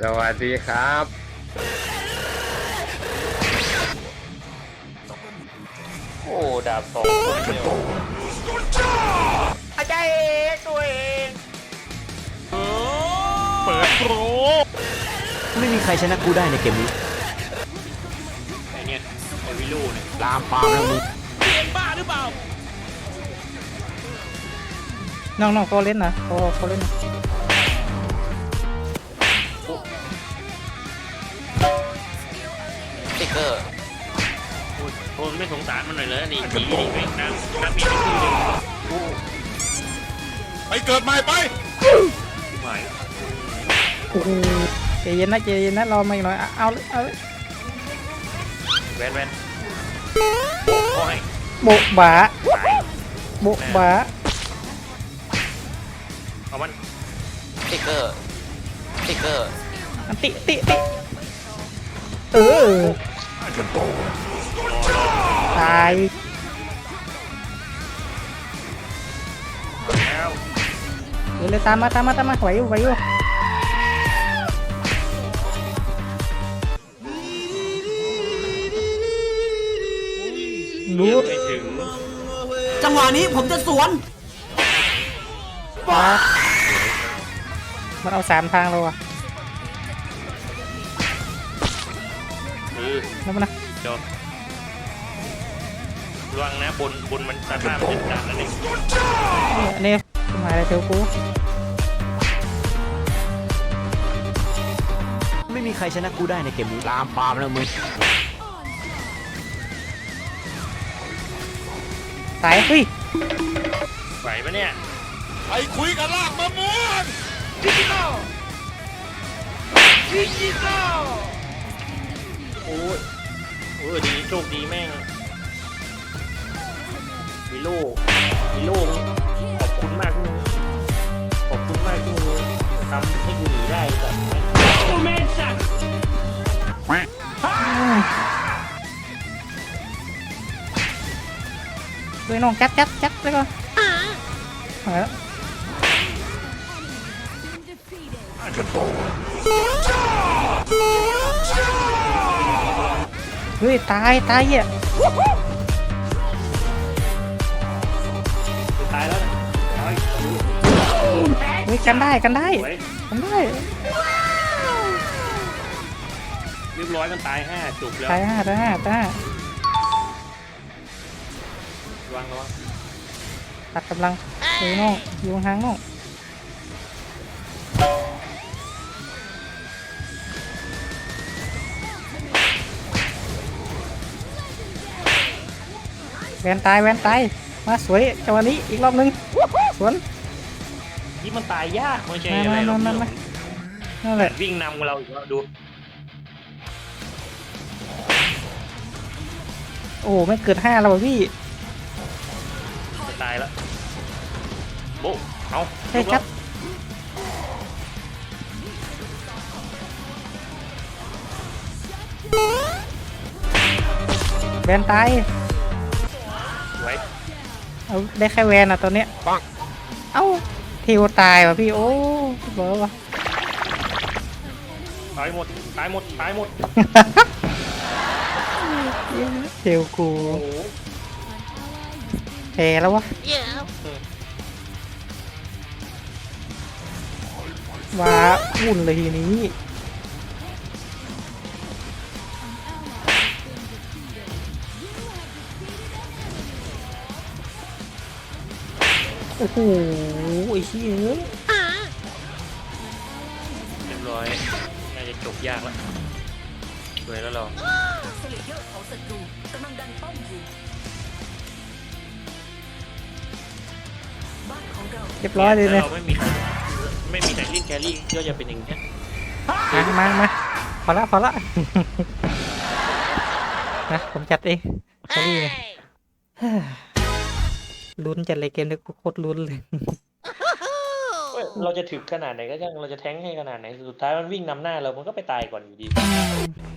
สวัสดีครับโอ้ดาบสองคนเดียวอาจารย์เองตัวเองเปิดโปรไม่มีใครชนะกูได้ในเกมนี้ไอเนี่ยไอวิลูเนี่ยลามปามแล้วมึงเองบ้าหรือเปล่าน้องน้องเขาเล่นนะเขาเขาเล่นนะ ติ๊กเกอร์โอ้ยไม่สงสารมันหน่อยเลยนี่ผีนี่แม่งน้ำน้ำมีไม่ขึ้นเลยไปเกิดใหม่ไปหายโอ้โหใจเย็นนะใจเย็นนะรอมาอีกหน่อย เอาเอาเลยเอาเลยแวนแวนโอ้ยโบะบาโบะบาเอามันสติ๊กเกอร์สติ๊กเกอร์อันติติติเออ ตายแล้วเดี๋ยวเลยตามมาตามมาตามมาไหวอยู่ไหวอยู่รู้รู้ไม่ถึงจังหวะนี้ผมจะสวนปามันเอาสามทางเราอะ นั่นมันนะจบระวังนะบนบนมันตาหน้ามันจะจัดนั่นเองเนี่ยอันนี้มาอะไรเทวกูไม่มีใครชนะกูได้ในเกมนี้ลามปามแล้วมึงตายเฮ้ยไหวปะเนี่ยไปคุยกับลากมะม่วงโอ้ ยโอ้ยดีโชคดีแม่งวิโลวิโลขอบคุณมากที่มึงขอบคุณมากที่มึงทำให้กูหนีได้แต่โอ้แม่จัดด้วยน้องจัดจัดจัดไปก่อนเอาละเฮ้ย ตาย ตายเหี้ยตายแล้วนะตายเฮ้ยกันได้กันได้ สวยกันได้เรียบร้อยมันตายห้าจบแล้วตายห้าตายห้าตายห้าระวังระวังตัดกำลังอยู่น้องอยู่ห่างๆน้อง แวนตายแวนตายมาสวยจังหวะนี้อีกรอบนึงสวนที่มันตายยากไม่ใช่มาอะไรหรอกมามามานั่นแหละวิ่งนำเราอีกแล้วดู โอ้โหไม่เกิดห้าแล้วว่ะพี่จะตายแล้วโบ๊ะเอาใช่ครับแวนตาย ไว้ เอาได้แค่แวนอะตอนเนี้ยเอ้าเทวตายว่ะพี่โอ้เบอร์ว่ะ ตายหมด ตายหมด ตายหมด เทวกูโอ้โหแพ้แล้ววะว้าวุ่นเลยทีนี้ อ้โหไอ้เหี้ยเรียบร้อย น่าจะจบยากแล้วสวยแล้วเราเรียบร้อยเลยแล้เนี่วยเราไม่มีไม่มีแต่ลิ้นแครี่ก็จะเป็นอย่างนี้ยมามามาพอละพอละนะผมจัดเองแค่นี้เลย ลุ้นจัดเลยเกมนี้กูโคตรลุ้นเลย เว้ยเราจะถึกขนาดไหนก็ช่างเราจะแทงให้ขนาดไหน สุดท้ายมันวิ่งนำหน้าเรา มันก็ไปตายก่อนอยู่ดีอืม